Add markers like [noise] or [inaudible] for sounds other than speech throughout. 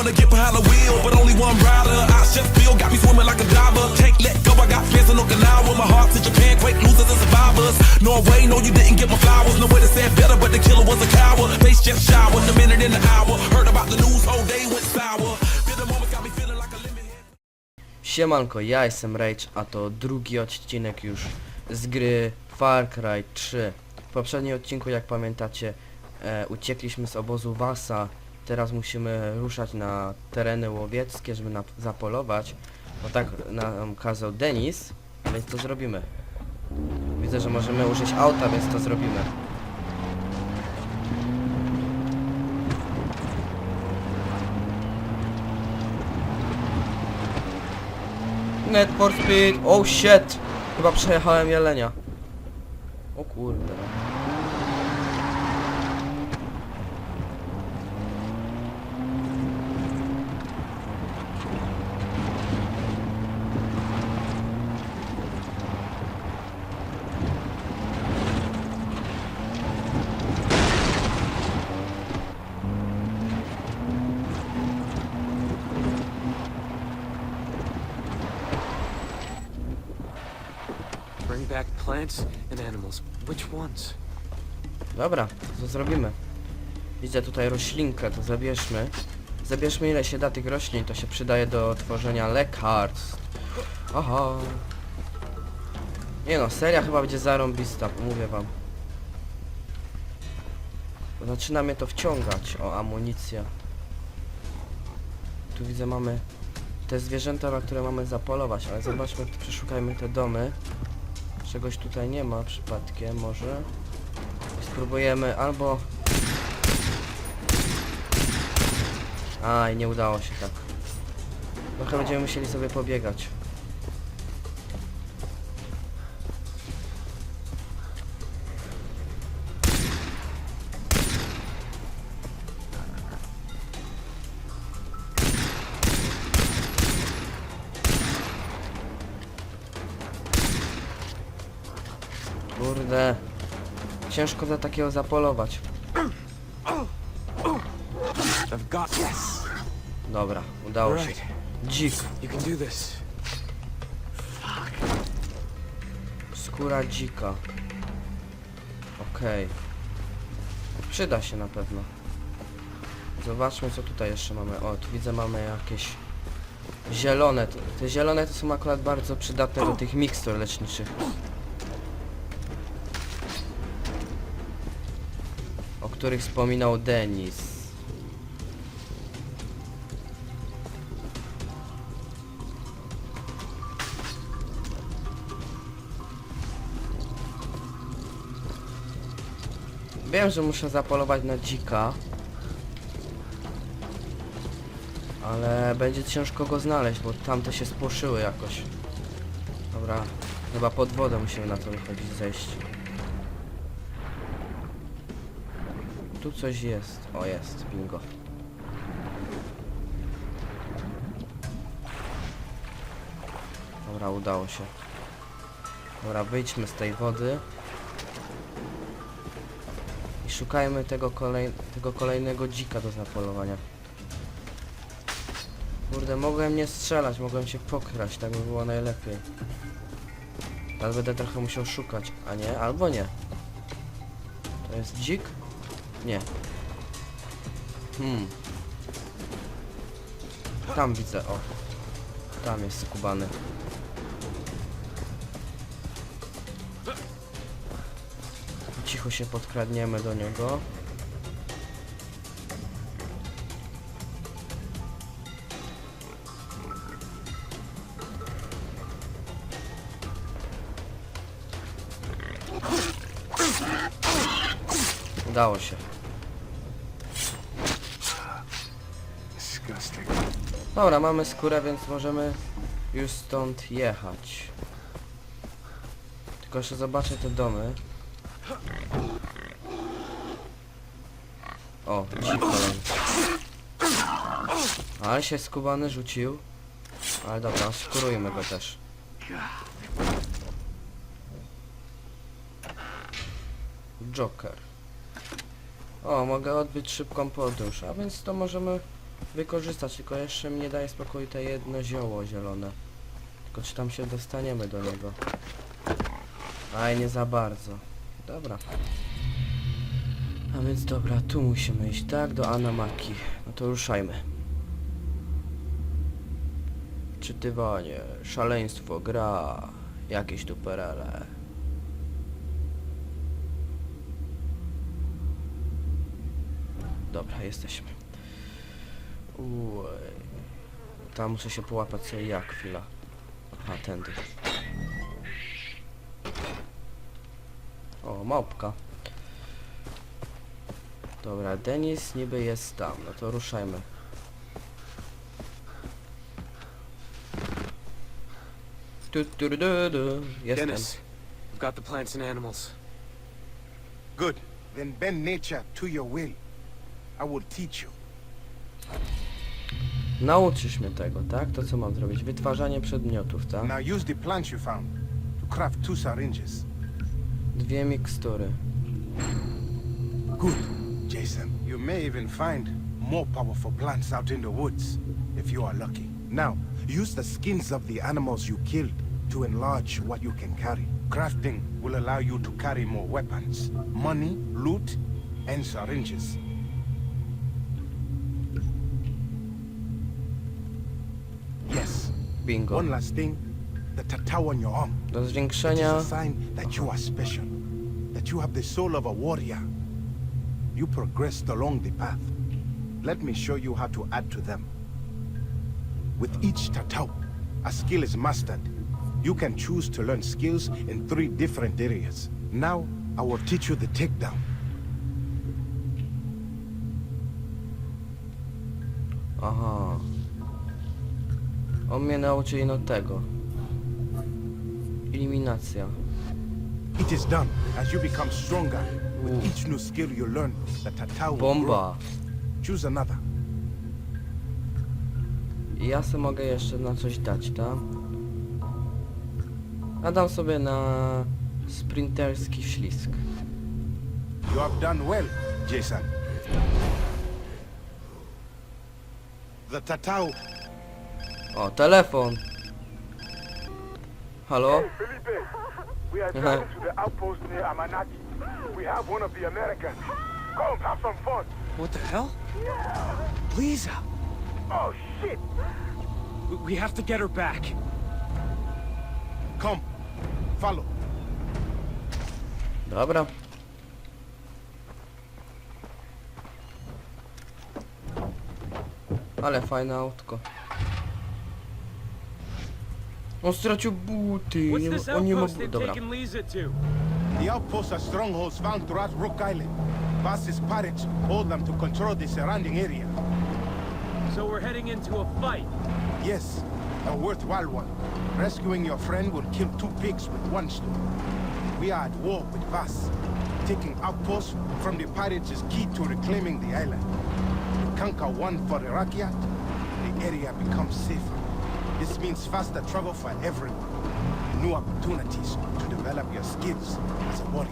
wanna get behind the wheel, but only one rider. I chef feel got me swimming like a diver. Can't let go, I got fans in Okinawa. My heart's in Japan, quake losers and survivors. Norway, no, you didn't get my flowers. No way to say it better, but the killer was a coward. Face just showered, a minute in the hour. Heard about the news, whole day went sour. The. Siemanko, ja jestem Rage, a to drugi odcinek już z gry Far Cry 3. W poprzednim odcinku, jak pamiętacie, e, uciekliśmy z obozu Wasa. Teraz musimy ruszać na tereny łowieckie, żeby na, zapolować. Bo tak nam kazał Denis, więc to zrobimy. Widzę, że możemy użyć auta, więc to zrobimy. Net for speed. Oh shit. Chyba przejechałem jelenia. O kurde. Bring back plants and animals. Which ones? Dobra, to zrobimy. Widzę tutaj roślinkę, to zabierzmy. Zabierzmy ile się da tych roślin, to się przydaje do tworzenia lekarstw. Oho. Nie no, seria chyba będzie zarąbista, mówię wam. Zaczyna mnie to wciągać. O, amunicja. Tu widzę mamy te zwierzęta, na które mamy zapolować, ale zobaczmy, przeszukajmy te domy. Czegoś tutaj nie ma przypadkiem, może. Spróbujemy albo... Aj, nie udało się tak. Trochę będziemy musieli sobie pobiegać. Ciężko za takiego zapolować. Dobra, udało się. Dzik. Skóra dzika. Okej. Przyda się na pewno. Zobaczmy co tutaj jeszcze mamy. O, tu widzę mamy jakieś zielone. Te- Te zielone to są akurat bardzo przydatne do tych mikstur leczniczych. Których wspominał Denis. Wiem, że muszę zapolować na dzika. Ale będzie ciężko go znaleźć, bo tamte się spłoszyły jakoś. Dobra, chyba pod wodę musimy na to wychodzić, zejść. Tu coś jest. O, jest, bingo. Dobra, udało się. Dobra, wyjdźmy z tej wody. I szukajmy tego, kolej, tego kolejnego dzika do zapolowania. Kurde, mogłem nie strzelać, mogłem się pokraść, tak by było najlepiej. Ale będę trochę musiał szukać, a nie? Albo nie. To jest dzik? Nie. Hmm. Tam widzę, o. Tam jest skubany. Cicho się podkradniemy do niego. Udało się. Dobra, mamy skórę, więc możemy już stąd jechać. Tylko jeszcze zobaczę te domy. O. Ale się skubany rzucił. Ale dobra, skurujmy go też. Joker. O, mogę odbyć szybką podróż, a więc to możemy wykorzystać, tylko jeszcze mi nie daje spokoju te jedno zioło zielone. Tylko czy tam się dostaniemy do niego? Aj, nie za bardzo. Dobra. A więc dobra, tu musimy iść, tak? Do Anamaki. No to ruszajmy. Czytywanie, szaleństwo, gra, jakieś tu perele. Dobra, jesteśmy. Uj. Tam muszę się połapać sobie jak chwila. Aha, tędy. O, małpka. Dobra, Denis niby jest tam, no to ruszajmy. Tu, tu, du, du, du. Jestem. Dennis, I've got the plants and animals. Good. Then bend nature to your will. I will teach you. Nauczysz mnie tego, tak? To co mam zrobić? Wytwarzanie przedmiotów, tak? Now use the plants you found to craft two syringes. Dwie mikstury. Good, Jason. You may even find more powerful plants out in the woods, if you are lucky. Now, use the skins of the animals you killed to enlarge what you can carry. Crafting will allow you to carry more weapons, money, loot, and syringes. Bingo. One last thing, the tattoo on your arm. Do It is zwiększenia... a sign that you are special, that you have the soul of a warrior. You progressed along the path. Let me show you how to add to them. With each tattoo, a skill is mastered. You can choose to learn skills in three different areas. Now, I will teach you the takedown. On mnie nauczy ino tego. Eliminacja. It is done as you become stronger. With each new skill you learn, the tattoo will grow. Bomba. Choose another. I ja sobie mogę jeszcze na coś dać, tak? A dam sobie na sprinterski ślisk. You have done well, Jason. The tattoo O, telefon. Halo? Felipe, we are driving to the outpost near Amanaki. We have one of the Americans. Come, have some fun. What the hell? Lisa! Oh, shit. We- We have to get her back. Come, follow. Dobra. Ale fajne autko. On stracił buty. What's Nie, this mo- on nie ma outpost they've Dobra. taken Lisa to? The outposts are strongholds found throughout Rook Island. Vass's pirates hold them to control the surrounding area. So we're heading into a fight. Yes, a worthwhile one. Rescuing your friend will kill two pigs with one stone. We are at war with Vass. Taking outposts from the pirates is key to reclaiming the island. We conquer one for Iraqiat, the area becomes safer. This means faster travel for everyone. New opportunities to develop your skills as a warrior.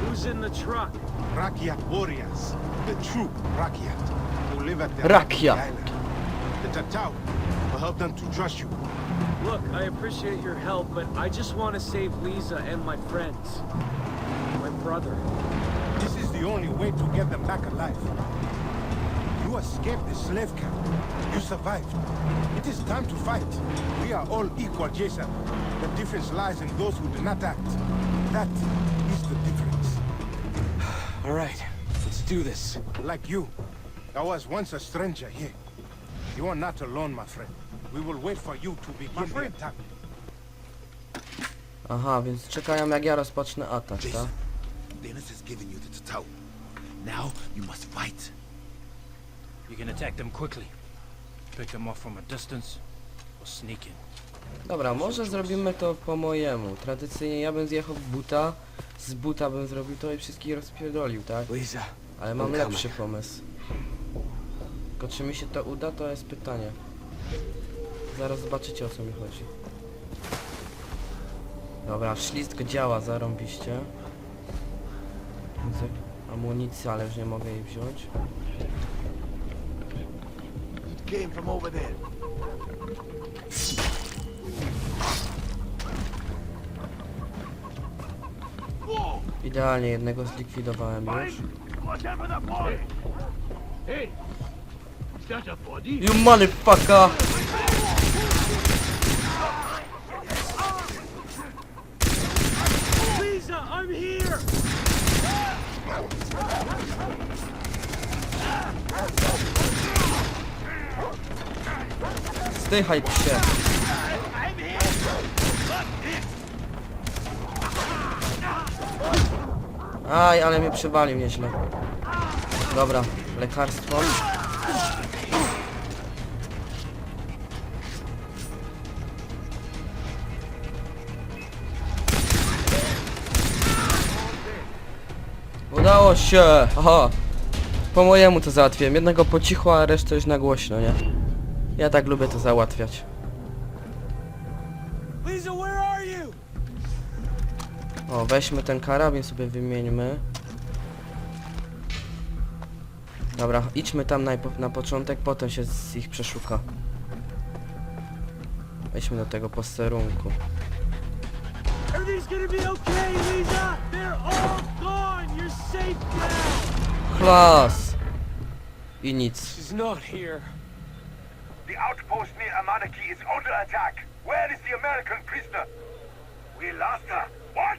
Who's in the truck? Rakyat warriors, the true Rakyat, who live at the back the Rakyat. island. The Tatau will help them to trust you. Look, I appreciate your help, but I just want to save Lisa and my friends. My brother. This is the only way to get them back alive. You escaped the slave camp. You survived. It is time to fight. We are all equal, Jason. The difference lies in those who do not act. That is the difference. [sighs] All right, let's do this. Like you, I was once a stranger here. You are not alone, my friend. We will wait for you to begin the friend. attack. Aha, więc czekają jak ja rozpocznę atak, tak? Jason, Dennis has given you the tattoo. Now you must fight. You can attack them quickly. Pick them off from a distance, or sneak in. Dobra, może zrobimy to po mojemu. Tradycyjnie ja bym zjechał w buta, z buta bym zrobił to i wszystkich rozpierdolił, tak? Lisa, Ale mam lepszy pomysł. Tylko czy mi się to uda, to jest pytanie. Zaraz zobaczycie o co mi chodzi. Dobra, szlistk działa zarąbiście. Widzę amunicję, ale już nie mogę jej wziąć. Came from over there. Idealnie jednego zlikwidowałem już. For the boy! Hey! Is that a body? You motherfucker! Lisa, I'm here! Zdychaj się! Aj, ale mnie przywalił nieźle. Dobra, lekarstwo. Udało się! Aha! Po mojemu to załatwiłem. Jednego po cichu, a resztę już na głośno, nie? Ja tak lubię to załatwiać. O, weźmy ten karabin sobie wymieńmy. Dobra, idźmy tam najpo- na początek, potem się z ich przeszuka. Weźmy do tego posterunku. Klas! I nic. She's not here. The outpost near Amanaki is under attack. Where is the American prisoner? We lost her. What?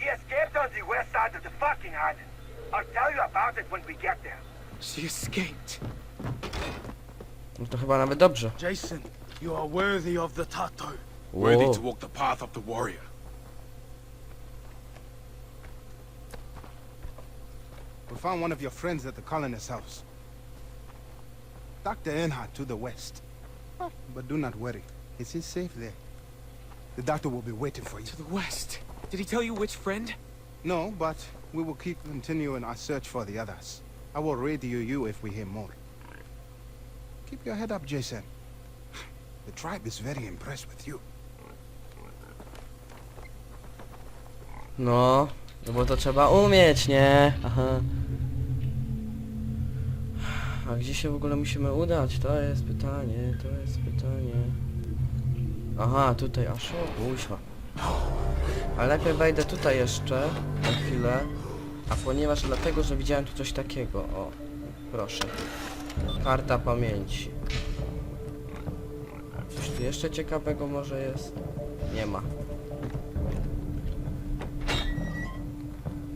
She escaped on the west side of the fucking island. I'll tell you about it when we get there. She escaped. No to chyba nawet dobrze. Jason, you are worthy of the Tato. Worthy to walk the path of the warrior. We found one of your friends at the colonist's house. Dr. Earnhardt to the west. Oh, But do not worry. Is he safe there? The doctor will be waiting for you. To the west. Did he tell you which friend? No, but we will keep continuing our search for the others. I will radio you if we hear more. Keep your head up, Jason. The tribe is very impressed with you. No, no bo to trzeba umieć, nie? Aha. A gdzie się w ogóle musimy udać? To jest pytanie, to jest pytanie. Aha, tutaj aż kuźwa. Ale najpierw wejdę tutaj jeszcze na chwilę. A ponieważ dlatego, że widziałem tu coś takiego, o, proszę. Karta pamięci. Coś tu jeszcze ciekawego może jest? Nie ma.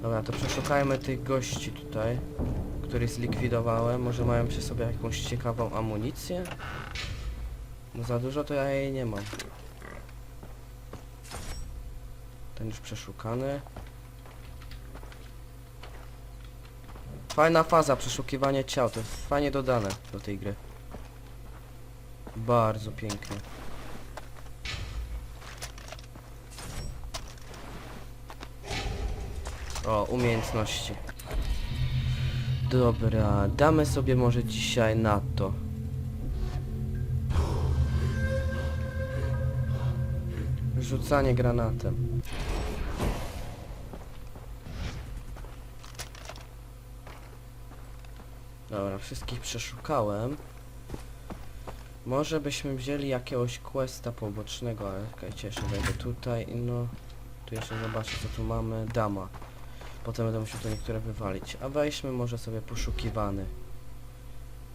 Dobra, to przeszukajmy tych gości tutaj, których zlikwidowałem. Może mają przy sobie jakąś ciekawą amunicję? No za dużo to ja jej nie mam. Ten już przeszukany. Fajna faza, przeszukiwanie ciał, to jest fajnie dodane do tej gry. Bardzo pięknie. O, umiejętności. Dobra, damy sobie może dzisiaj na to. Rzucanie granatem. Dobra, wszystkich przeszukałem. Może byśmy wzięli jakiegoś questa pobocznego, ale czekajcie, jeszcze wejdę tutaj no... Tu jeszcze zobaczę co tu mamy. Dama. Potem będę musiał tu niektóre wywalić. A weźmy może sobie poszukiwany.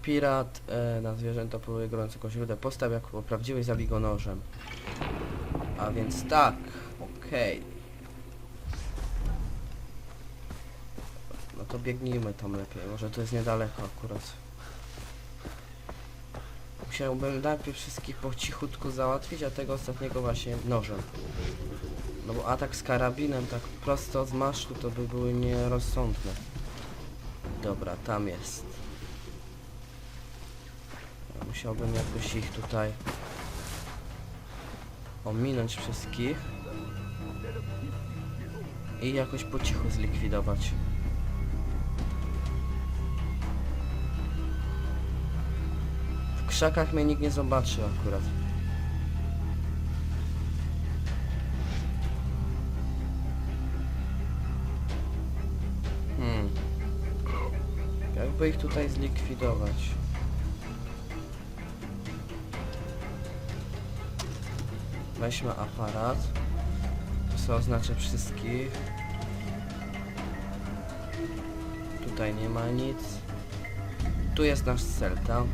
Pirat e, na zwierzęta próbuje gorącego źródła. Postaw jak prawdziwy zabij go nożem. A więc tak. Okej. No to biegnijmy tam lepiej. Może to jest niedaleko akurat. Musiałbym najpierw wszystkich po cichutku załatwić, a tego ostatniego właśnie nożem. No bo atak z karabinem tak prosto z masztu to by były nierozsądne. Dobra, tam jest. Musiałbym jakoś ich tutaj ominąć wszystkich i jakoś po cichu zlikwidować. W krzakach mnie nikt nie zobaczy akurat. Jakby ich tutaj zlikwidować. Weźmy aparat. Co oznaczę wszystkich. Tutaj nie ma nic. Tu jest nasz cel, tam.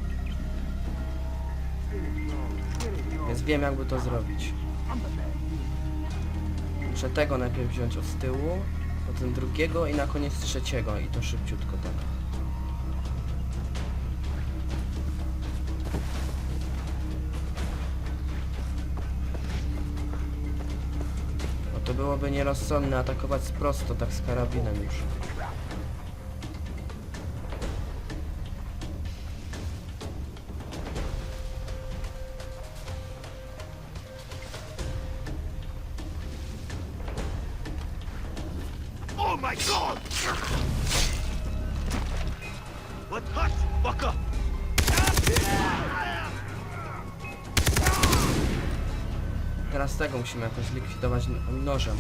Więc wiem jakby to zrobić. Muszę tego najpierw wziąć od tyłu, potem drugiego i na koniec trzeciego i to szybciutko tak. Nierozsądne atakować prosto tak z karabinem już. Oh my god! What hot, fucker? Teraz tego musimy jakoś zlikwidować n- nożem.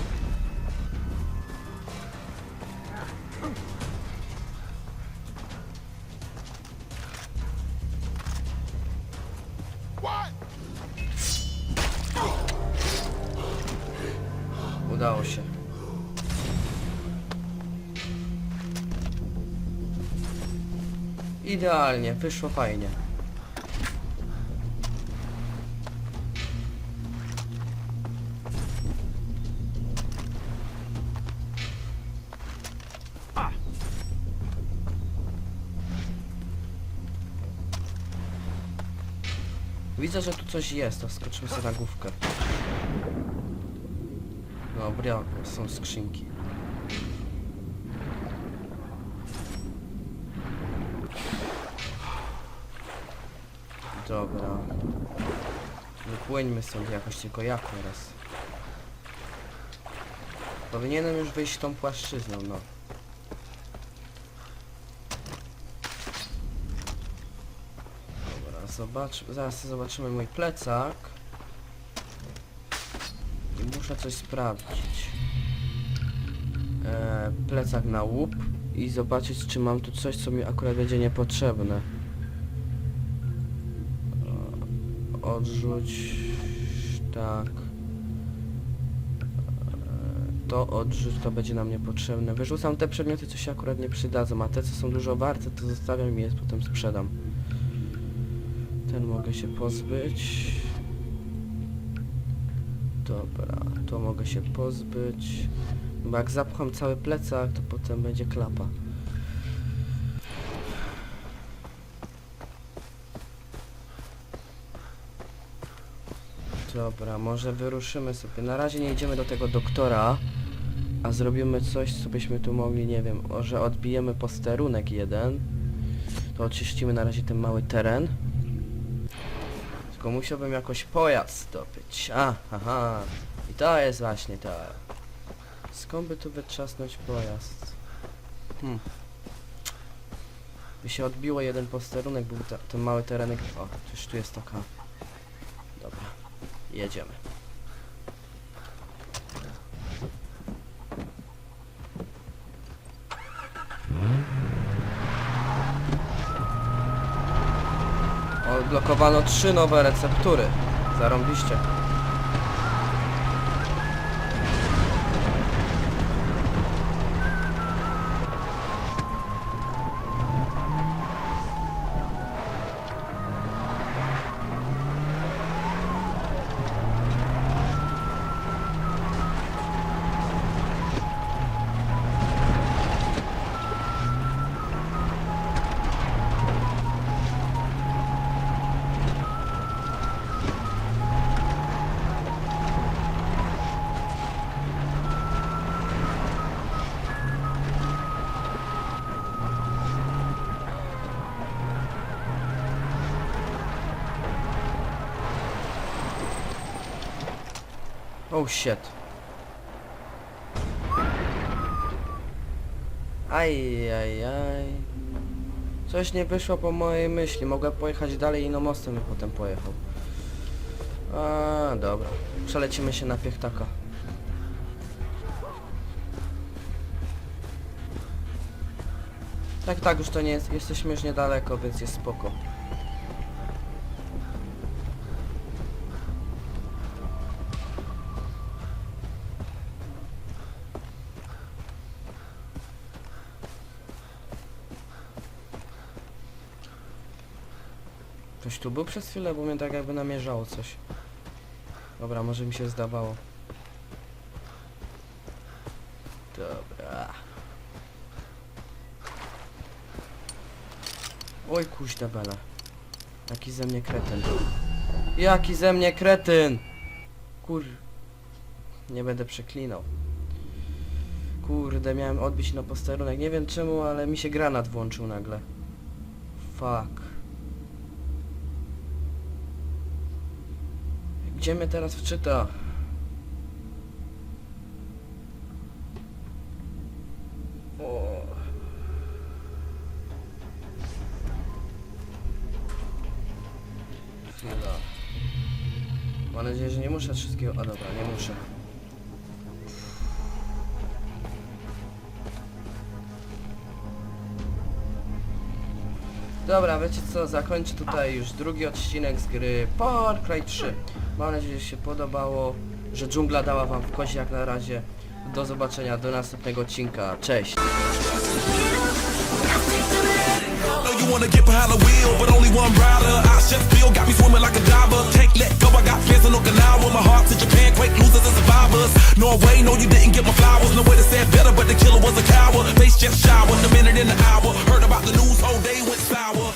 Udało się. Idealnie, wyszło fajnie. Widzę, że tu coś jest, to skoczymy sobie na główkę. Dobra, są skrzynki. Dobra. Wypłyńmy stąd jakoś, tylko jak teraz? Powinienem już wyjść tą płaszczyzną, no. Dobra, zobacz, zaraz zobaczymy mój plecak. Muszę coś sprawdzić. E, plecak na łup i zobaczyć, czy mam tu coś, co mi akurat będzie niepotrzebne. E, odrzuć... tak. E, to odrzuć, to będzie nam niepotrzebne. Wyrzucam te przedmioty, co się akurat nie przydadzą, a te, co są dużo warte, to zostawiam i je potem sprzedam. Ten mogę się pozbyć. Dobra, to mogę się pozbyć. Bo jak zapcham cały plecak, to potem będzie klapa. Dobra, może wyruszymy sobie. Na razie nie idziemy do tego doktora, a zrobimy coś, co byśmy tu mogli, nie wiem, o, że odbijemy posterunek jeden. To oczyścimy na razie ten mały teren. Tylko musiałbym jakoś pojazd zdobyć. A, aha. I to jest właśnie to. Skąd by tu wytrzasnąć pojazd? Hmm. By się odbiło jeden posterunek, był ten mały terenek. O, już tu jest taka. Dobra. Jedziemy. Odblokowano trzy nowe receptury. Zarąbiście. Oh shit. Coś nie wyszło po mojej myśli. Mogłem pojechać dalej i no mostem bym potem pojechał. A, dobra. Przelecimy się na piechtaka. Tak, tak, już to nie jest. Jesteśmy już niedaleko, więc jest spoko. Tu był przez chwilę, bo mnie tak jakby namierzało coś. Dobra, może mi się zdawało. Dobra. Oj, kuźda bela. Jaki ze mnie kretyn. Jaki ze mnie kretyn! Kur... Nie będę przeklinał. Kurde, miałem odbić na posterunek. Nie wiem czemu, ale mi się granat włączył nagle. Fuck. Gdzie mnie teraz wczyta? O. Chwila. Mam nadzieję, że nie muszę wszystkiego... A dobra, nie muszę. Dobra, wiecie co, zakończę tutaj już drugi odcinek z gry Far Cry 3. Mam nadzieję, że się podobało, że dżungla dała wam w kozie jak na razie. Do zobaczenia, do następnego odcinka. Cześć! wanna get behind the wheel, but only one rider. I just feel got me swimming like a diver. Can't let go, I got fans in Okinawa. My heart's in Japan, quake losers and survivors. Norway, no, you didn't get my flowers. No way to say it better, but the killer was a coward. Face just showered, a minute in the hour. Heard about the news, whole day went sour.